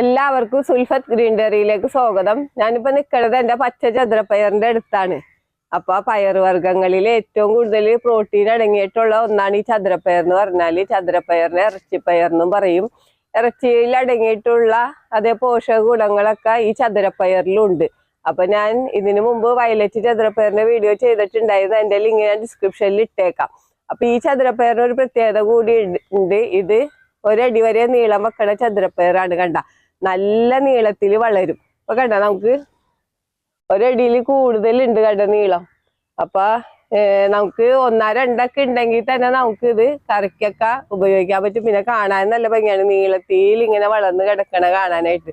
എല്ലാവർക്കും സുൽഫത്ത് ഗ്രീൻ ഡെറിയിലേക്ക് സ്വാഗതം. ഞാനിപ്പോ നിൽക്കുന്നത് എന്റെ പച്ച ചതുരപ്പയറിന്റെ അടുത്താണ്. അപ്പൊ ആ പയർ വർഗങ്ങളിൽ ഏറ്റവും കൂടുതൽ പ്രോട്ടീൻ അടങ്ങിയിട്ടുള്ള ഒന്നാണ് ഈ ചതുരപ്പയർ എന്ന് പറഞ്ഞാൽ ചതുരപ്പയറിനെ ഇറച്ചിപ്പയർ എന്നും പറയും. ഇറച്ചിയിൽ അടങ്ങിയിട്ടുള്ള അതേ പോഷക ഗുണങ്ങളൊക്കെ ഈ ചതുരപ്പയറിലുണ്ട് അപ്പൊ ഞാൻ ഇതിനു മുമ്പ് വയലറ്റ് ചതുരപ്പയറിന്റെ വീഡിയോ ചെയ്തിട്ടുണ്ടായിരുന്നു. എന്റെ ലിങ്ക് ഞാൻ ഡിസ്ക്രിപ്ഷനിൽ ഇട്ടേക്കാം. അപ്പൊ ഈ ചതുരപ്പയറിന് ഒരു പ്രത്യേകത കൂടി ഉണ്ട്. ഇത് ഒരടി വരെ നീളം വെക്കണ ചതുരപ്പയറാണ് കണ്ട. നല്ല നീളത്തിൽ വളരും. അപ്പൊ കണ്ട നമുക്ക്? ഒരടിയിൽ കൂടുതലുണ്ട് കണ്ട നീളം. അപ്പൊ നമുക്ക് ഒന്നാ രണ്ടൊക്കെ ഉണ്ടെങ്കിൽ തന്നെ നമുക്ക് ഇത് കറിക്കൊക്കെ ഉപയോഗിക്കാൻ പറ്റും. പിന്നെ കാണാൻ നല്ല ഭംഗിയാണ്. നീളത്തിൽ ഇങ്ങനെ വളർന്ന് കിടക്കണ കാണാനായിട്ട്.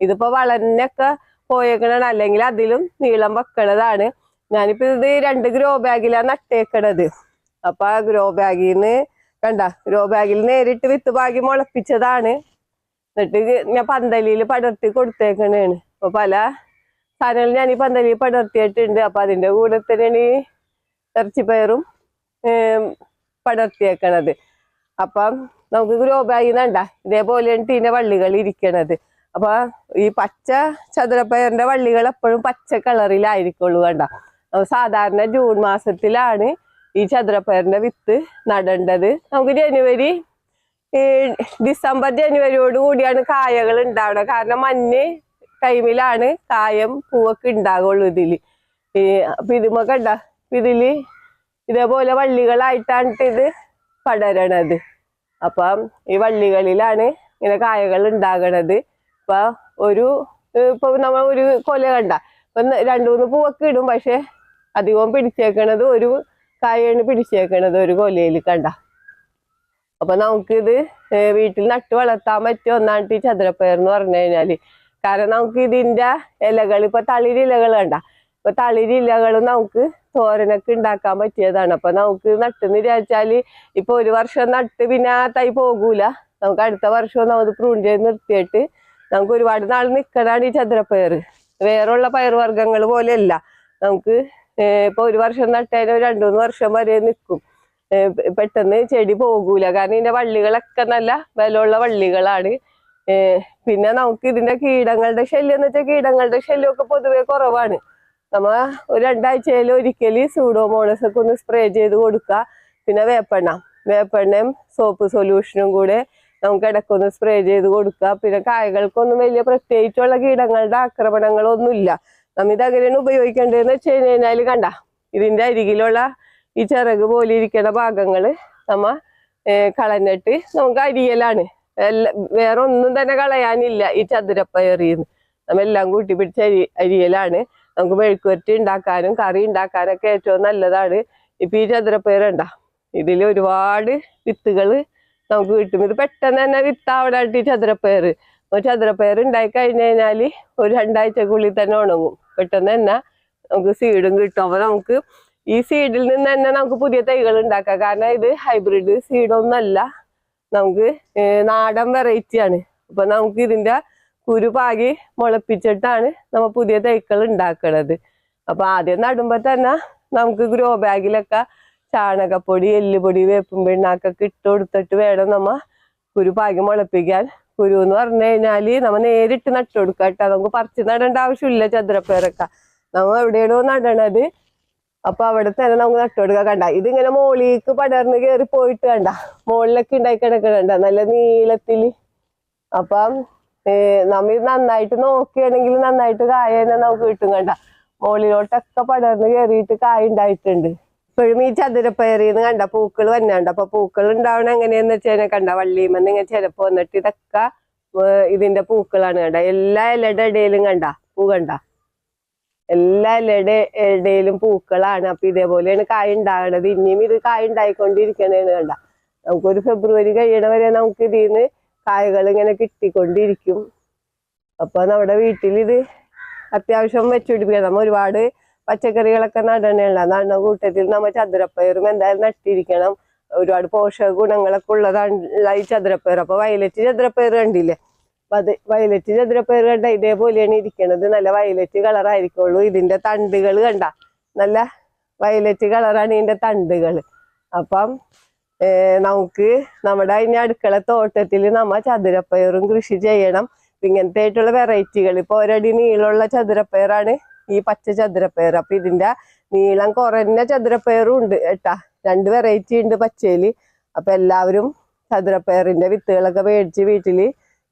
ഇതിപ്പോ വളർന്നൊക്കെ പോയേക്കണ അല്ലെങ്കിൽ അതിലും നീളം വെക്കണതാണ്. ഞാനിപ്പോ ഇത് രണ്ട് ഗ്രോ ബാഗിലാണ് നട്ടേക്കണത്. അപ്പൊ ഗ്രോ ബാഗിൽ നിന്ന് കണ്ട? ഗ്രോ ബാഗിൽ നേരിട്ട് വിത്ത് ഭാഗ്യം മുളപ്പിച്ചതാണ്. എന്നിട്ട് ഞാൻ പന്തലിയിൽ പടർത്തി കൊടുത്തേക്കണേണ്. അപ്പൊ പല സാധനങ്ങൾ ഞാൻ ഈ പന്തലിയിൽ പടർത്തിയിട്ടുണ്ട്. അപ്പൊ അതിന്റെ കൂടെ തന്നെയാണ് ഈ ഇറച്ചിപ്പയറും പടർത്തിയേക്കണത്. അപ്പം നമുക്ക് ഗ്രോ നണ്ട ഇതേപോലെയാണ് തീന്റെ വള്ളികൾ ഇരിക്കണത്. അപ്പൊ ഈ പച്ച ചതുരപ്പയറിന്റെ വള്ളികൾ എപ്പോഴും പച്ച കളറിലായിരിക്കുള്ളൂ കണ്ട? സാധാരണ ജൂൺ മാസത്തിലാണ് ഈ ചതുരപ്പയറിന്റെ വിത്ത് നടേണ്ടത്. നമുക്ക് ജനുവരി ഡിസംബർ ജനുവരിയോട് കൂടിയാണ് കായകൾ ഉണ്ടാവുന്നത് കാരണം മഞ്ഞ് ടൈമിലാണ് കായം പൂവൊക്കെ ഉണ്ടാകുള്ളൂ ഇതിൽ. അപ്പൊ കണ്ട ഇതിൽ ഇതേപോലെ വള്ളികളായിട്ടാണ് ഇത് പടരണത്. അപ്പം ഈ വള്ളികളിലാണ് ഇങ്ങനെ കായകൾ ഉണ്ടാകണത്. ഇപ്പൊ ഒരു ഇപ്പൊ നമ്മൾ ഒരു കൊല കണ്ട. ഇപ്പൊ രണ്ടു മൂന്ന് പൂവൊക്കെ ഇടും. പക്ഷെ അധികവും പിടിച്ചേക്കണത് ഒരു കായാണ് പിടിച്ചേക്കണത് ഒരു കൊലയിൽ കണ്ട. അപ്പൊ നമുക്കിത് വീട്ടിൽ നട്ട് വളർത്താൻ പറ്റിയ ഒന്നാണ് ഈ ചതുരപ്പയർ എന്ന് പറഞ്ഞു കഴിഞ്ഞാൽ. കാരണം നമുക്ക് ഇതിന്റെ ഇലകൾ ഇപ്പൊ തളിരി ഇലകൾ കണ്ട ഇപ്പൊ തളിരി ഇലകൾ നമുക്ക് തോരനൊക്കെ ഉണ്ടാക്കാൻ പറ്റിയതാണ്. അപ്പൊ നമുക്ക് നട്ടെന്ന് വിചാരിച്ചാൽ ഇപ്പൊ ഒരു വർഷം നട്ട് പിന്നെ ആ തൈ പോകൂല. നമുക്ക് അടുത്ത വർഷവും നമുക്ക് പ്രൂൺ ചെയ്ത് നിർത്തിയിട്ട് നമുക്ക് ഒരുപാട് നാൾ നിൽക്കണതാണ് ഈ ചതുരപ്പയർ. വേറുള്ള പയർവർഗങ്ങൾ പോലെയല്ല. നമുക്ക് ഇപ്പൊ ഒരു വർഷം നട്ടതിന് രണ്ടു മൂന്ന് വർഷം വരെ നിൽക്കും പെട്ടെന്ന് ചെടി പോകൂല. കാരണം ഇതിന്റെ വള്ളികളൊക്കെ നല്ല ബലമുള്ള വള്ളികളാണ്. പിന്നെ നമുക്ക് ഇതിന്റെ കീടങ്ങളുടെ ശല്യം എന്ന് വെച്ചാൽ കീടങ്ങളുടെ ശല്യമൊക്കെ പൊതുവെ കുറവാണ്. നമ്മ ഒരു രണ്ടാഴ്ചയിൽ ഒരിക്കൽ സൂഡോമോണസ് ഒക്കെ ഒന്ന് സ്പ്രേ ചെയ്ത് കൊടുക്കുക പിന്നെ വേപ്പെണ്ണ. വേപ്പെണ്ണയും സോപ്പ് സൊല്യൂഷനും കൂടെ നമുക്ക് ഇടയ്ക്കൊന്ന് സ്പ്രേ ചെയ്ത് കൊടുക്കുക പിന്നെ കായകൾക്കൊന്നും വലിയ പ്രത്യേകിച്ചുള്ള കീടങ്ങളുടെ ആക്രമണങ്ങളൊന്നുമില്ല. നമ്മ അങ്ങനെയാണ് ഉപയോഗിക്കേണ്ടതെന്ന് വെച്ച് കഴിഞ്ഞാൽ കണ്ട ഇതിന്റെ അരികിലുള്ള ഈ ചിറക് പോലെ ഇരിക്കുന്ന ഭാഗങ്ങൾ നമ്മ കളഞ്ഞിട്ട് നമുക്ക് അരിയലാണ്. വേറെ ഒന്നും തന്നെ കളയാനില്ല ഈ ചതുരപ്പയറിന്ന്. നമ്മ എല്ലാം കൂട്ടി പിടിച്ച അരി അരിയലാണ്. നമുക്ക് മെഴുക്കുവരട്ടി ഉണ്ടാക്കാനും കറി ഉണ്ടാക്കാനൊക്കെ ഏറ്റവും നല്ലതാണ്. ഇപ്പൊ ഈ ചതുരപ്പയർ ഉണ്ട ഇതിൽ ഒരുപാട് വിത്തുകൾ നമുക്ക് കിട്ടും. ഇത് പെട്ടെന്ന് തന്നെ വിത്താവണായിട്ട് ഈ ചതുരപ്പയർ ചതുരപ്പയർ ഉണ്ടായി കഴിഞ്ഞു കഴിഞ്ഞാൽ ഒരു രണ്ടാഴ്ചക്കുള്ളിൽ തന്നെ ഉണങ്ങും. പെട്ടെന്ന് തന്നെ നമുക്ക് സീഡും കിട്ടും. അപ്പൊ നമുക്ക് ഈ സീഡിൽ നിന്ന് തന്നെ നമുക്ക് പുതിയ തൈകൾ ഉണ്ടാക്കാം. കാരണം ഇത് ഹൈബ്രിഡ് സീഡൊന്നല്ല നമുക്ക് നാടൻ വെറൈറ്റി ആണ്. അപ്പൊ നമുക്ക് ഇതിന്റെ കുരു പാകി മുളപ്പിച്ചിട്ടാണ് നമ്മൾ പുതിയ തൈകൾ ഉണ്ടാക്കണത്. അപ്പൊ ആദ്യം നടുമ്പോ തന്നെ നമുക്ക് ഗ്രോ ബാഗിലൊക്കെ ചാണകപ്പൊടി എല്ലുപൊടി വേപ്പും പിണ്ണാക്കൊക്കെ ഇട്ട് കൊടുത്തിട്ട് വേണം നമ്മ കുരു പാകി മുളപ്പിക്കാൻ. കുരു എന്ന് പറഞ്ഞു കഴിഞ്ഞാൽ നമ്മ നേരിട്ട് നട്ടു കൊടുക്കാം കേട്ടോ നമുക്ക് പറിച്ച് നടേണ്ട ആവശ്യമില്ല ചതുരപ്പേരൊക്കെ. നമ്മൾ എവിടെയാണോ നടണത് അപ്പൊ അവിടെ തന്നെ നമുക്ക് നട്ടു കൊടുക്കാൻ കണ്ട. ഇതിങ്ങനെ മോളിലേക്ക് പടർന്ന് കയറി പോയിട്ട് കണ്ട. മോളിലൊക്കെ ഉണ്ടായി കിടക്കണ്ട നല്ല നീളത്തിൽ. അപ്പം നമ്മ നന്നായിട്ട് നോക്കുകയാണെങ്കിൽ നന്നായിട്ട് കായ തന്നെ നമുക്ക് കിട്ടും കണ്ട. മുകളിലോട്ടൊക്കെ പടർന്ന് കയറിയിട്ട് കായ ഉണ്ടായിട്ടുണ്ട്. ഇപ്പോഴും ഈ ചതുരപ്പയറിന്ന് കണ്ട. പൂക്കൾ വന്നാണ്ട് അപ്പൊ പൂക്കൾ ഉണ്ടാവണ എങ്ങനെയെന്ന് വെച്ചാൽ കണ്ട. വള്ളിമെന്ന് ഇങ്ങനെ ചിലപ്പോ വന്നിട്ട് ഇതൊക്കെ ഇതിന്റെ പൂക്കളാണ് കണ്ട. എല്ലാ ഇലയുടെ ഇടയിലും കണ്ട. പൂ കണ്ട. എല്ലാ ഇലയുടെ ഇടയിലും പൂക്കളാണ്. അപ്പൊ ഇതേപോലെയാണ് കായ ഉണ്ടാകണത്. ഇനിയും ഇത് കായ ഉണ്ടായിക്കൊണ്ടിരിക്കണേന്ന് കണ്ട. നമുക്കൊരു ഫെബ്രുവരി കഴിയണ വരെ നമുക്ക് ഇതിന്ന് കായകൾ ഇങ്ങനെ കിട്ടിക്കൊണ്ടിരിക്കും. അപ്പൊ നമ്മുടെ വീട്ടിൽ ഇത് അത്യാവശ്യം വെച്ചുപിടിപ്പിക്കണം. നമ്മ ഒരുപാട് പച്ചക്കറികളൊക്കെ നടണേണ്ട. നടണ കൂട്ടത്തിൽ നമ്മ ചതുരപ്പയറും എന്തായാലും നട്ടിരിക്കണം. ഒരുപാട് പോഷക ഗുണങ്ങളൊക്കെ ഉള്ളതാണ് ഈ ചതുരപ്പയർ. അപ്പൊ വയലറ്റ് ചതുരപ്പയർ കണ്ടില്ലേ? അത് വയലറ്റ് ചതുരപ്പയർ കണ്ട ഇതേപോലെയാണ് ഇരിക്കണത്. നല്ല വയലറ്റ് കളർ ആയിരിക്കുള്ളൂ. ഇതിന്റെ തണ്ടുകൾ കണ്ട. നല്ല വയലറ്റ് കളറാണ് ഇതിന്റെ തണ്ടുകൾ. അപ്പം നമുക്ക് നമ്മുടെ ഇനി അടുക്കള തോട്ടത്തിൽ നമ്മ ചതുരപ്പയറും കൃഷി ചെയ്യണം. ഇങ്ങനത്തെ ആയിട്ടുള്ള വെറൈറ്റികൾ ഇപ്പൊ ഒരടി നീളമുള്ള ചതുരപ്പയറാണ് ഈ പച്ച ചതുരപ്പയർ. അപ്പൊ ഇതിന്റെ നീളം കുറഞ്ഞ ചതുരപ്പയറും ഉണ്ട് കേട്ടാ. രണ്ട് വെറൈറ്റി ഉണ്ട് പച്ചയിൽ അപ്പൊ എല്ലാവരും ചതുരപ്പയറിന്റെ വിത്തുകളൊക്കെ മേടിച്ച് വീട്ടിൽ